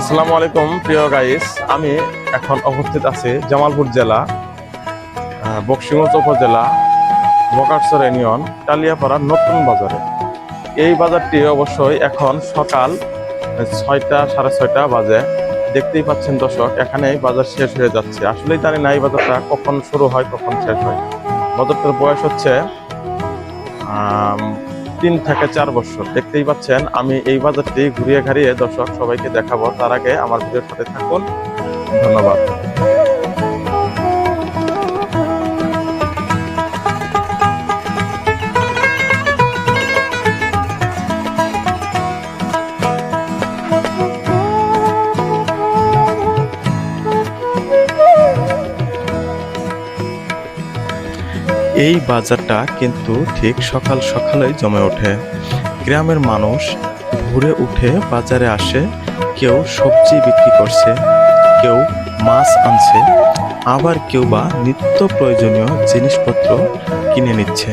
আসসালামু আলাইকুম, প্রিয় গাইস আমি এখন উপস্থিত আছি জামালপুর জেলা বক্সিগঞ্জ উপজেলা, বকারসর ইউনিয়ন, কালিয়াপাড়া নতুন বাজারে। এই বাজারটি অবশ্যই এখন সকাল ছয়টা, সাড়ে ছয়টা বাজে। দেখতেই পাচ্ছেন দর্শক এখানে বাজার শেষ হয়ে যাচ্ছে। আসলেই জানি না এই বাজারটা কখন শুরু হয়, কখন শেষ হয়। বাজারটার বয়স হচ্ছে তিন থেকে চার বছর। দেখতেই পাচ্ছেন, আমি এই বাজারটি ঘুরিয়ে ঘাড়িয়ে দর্শক সবাইকে দেখাবো। তার আগে আমার ভিডিওর সাথে থাকুন। ধন্যবাদ। এই বাজারটা কিন্তু ঠিক সকাল সকালেই জমে ওঠে। গ্রামের মানুষ ঘুরে উঠে বাজারে আসে, কেউ সবজি বিক্রি করছে, কেউ মাছ আনছে, আবার কেউ বা নিত্য প্রয়োজনীয় জিনিসপত্র কিনে নিচ্ছে।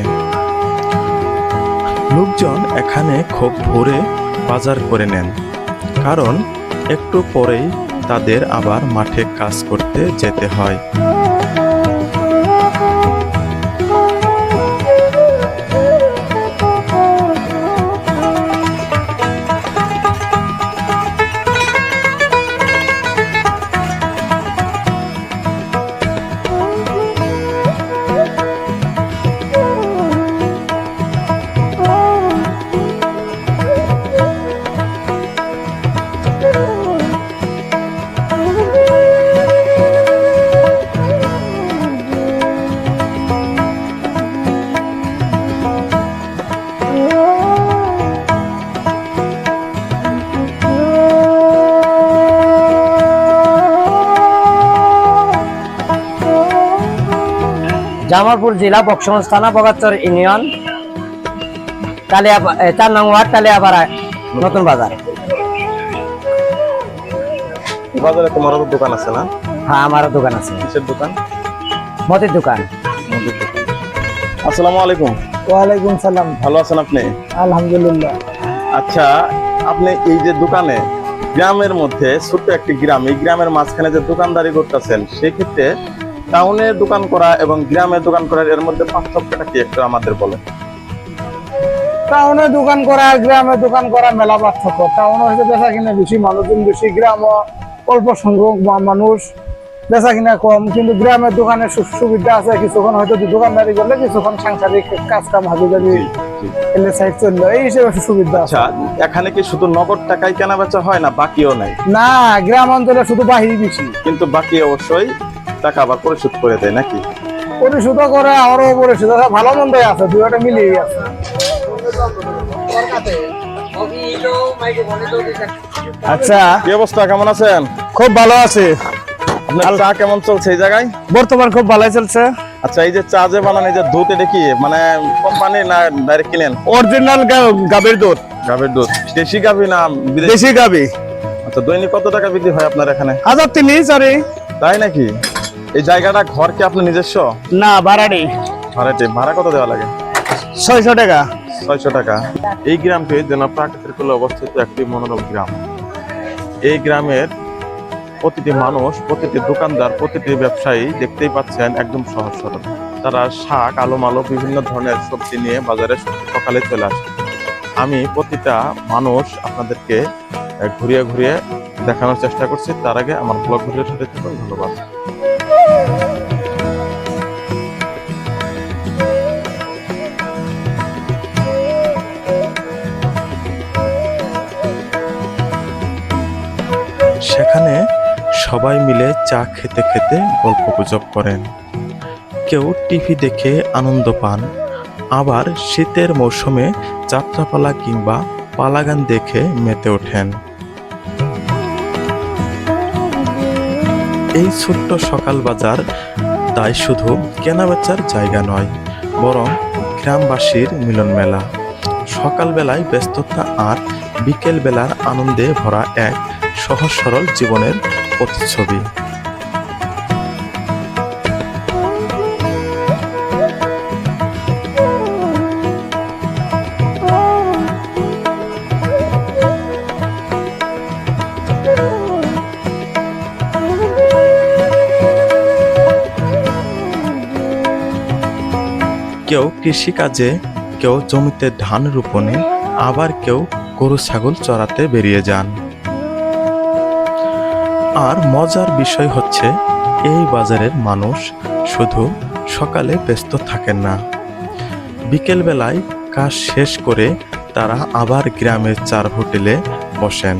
লোকজন এখানে খুব ভোরে বাজার করে নেন, কারণ একটু পরেই তাদের আবার মাঠে কাজ করতে যেতে হয়। জামালপুর জেলা বক্সগঞ্জ থানা বগাচর ইউনিয়ন কালিয়া চার নং ওয়ার্ড কালিয়াপাড়া নতুন বাজার। বাজারে তোমারও দোকান আছে না? হ্যাঁ আমারও দোকান আছে। কিসের দোকান? মতির দোকান। দোকান। আসসালামু আলাইকুম। ওয়ালাইকুম সালাম। ভালো আছেন আপনি? আলহামদুলিল্লাহ। আচ্ছা আপনি এই যে দোকানে গ্রামের মধ্যে ছোট্ট একটি গ্রাম এই গ্রামের মাঝখানে যে দোকানদারি করতেছেন সেক্ষেত্রে টাউনে দোকান করা এবং গ্রামে দোকান করার এর মধ্যে পার্থক্যটা কি একটু আমাদের বলে টাউনে দোকান করা আর গ্রামে দোকান করা মেলা পার্থক্য। টাউনে হচ্ছে বেচা কিনা বেশি মানুষজন বেশি গ্রাম অল্প সংখ্যক মানুষ বেচা কিনা কম। কিন্তু গ্রামের দোকানে সু- সুবিধা আছে কিছুক্ষণ হয়তো দোকানদারি করলে কিছুক্ষণ সাংসারিক কাজ কাম এলে সাইড চলল। এই হিসেবে সুবিধা আচ্ছা এখানে কি শুধু নগদ টাকায় কেনা বেচা হয় না বাকিও নাই? না গ্রাম অঞ্চলে শুধু বেশি। কিন্তু বাকি অবশ্যই টাকা আবার পরিশোধ করে দেয় নাকি? পরিশোধ করে আমারও পরিশোধ আছে ভালো মন্দই আছে দুইটা মিলিয়ে আছে। আচ্ছা। কি অবস্থা কেমন আছেন? খুব ভালো আছে। আপনার চা কেমন চলছে এই জায়গায়? বর্তমান খুব ভালোই চলছে। আচ্ছা এই যে চা যে বানান এই যে দুধ এটা কি মানে কোম্পানি না ডাইরেক্ট কিনেন? অরিজিনাল গাভীর দুধ। গাভীর দুধ। দেশি গাভী না দেশি গাভী। আচ্ছা দৈনিক কত টাকা বিক্রি হয় আপনার এখানে? হাজার তিনি চারি তাই নাকি? এই জায়গাটা ঘর কি আপনার নিজস্ব? না ভাড়া নেই। ভাড়াটে ভাড়া কত দেওয়া লাগে? ছয়শো টাকা। ছয়শো টাকা। এই গ্রামটি যেন প্রাকৃতিক কোলে অবস্থিত একটি মনোরম গ্রাম। এই গ্রামের প্রতিটি মানুষ প্রতিটি দোকানদার প্রতিটি ব্যবসায়ী দেখতেই পাচ্ছেন একদম সহজ সরল। তারা শাক আলো মালো বিভিন্ন ধরনের সবজি নিয়ে বাজারে সকালে চলে আসে। আমি প্রতিটা মানুষ আপনাদেরকে ঘুরিয়ে ঘুরিয়ে দেখানোর চেষ্টা করছি। তার আগে আমার ব্লগ ভিডিওর সাথে থাকুন। ধন্যবাদ। সবাই মিলে চা খেতে খেতে গল্প গুজব করেন। কেউ টিভি দেখে আনন্দ পান, আবার শীতের মৌসুমে যাত্রাপালা কিংবা পালাগান দেখে মেতে ওঠেন। এই ছোট্ট সকাল বাজার তাই শুধু কেনাবেচার জায়গা নয়, বরং গ্রামবাসীর মিলন মেলা সকালবেলায় ব্যস্ততা আর বিকেলবেলার আনন্দে ভরা এক সহজ সরল জীবনের প্রতিচ্ছবি। কেউ কৃষিকাজে, কেউ জমিতে ধান রোপণে, আবার কেউ গরু, ছাগল চড়াতে বেরিয়ে যান। আর মজার বিষয় হচ্ছে, এই বাজারের মানুষ শুধু সকালে ব্যস্ত থাকেন না। বিকেলবেলায় কাজ শেষ করে তারা আবার গ্রামের চার হোটেলে বসেন।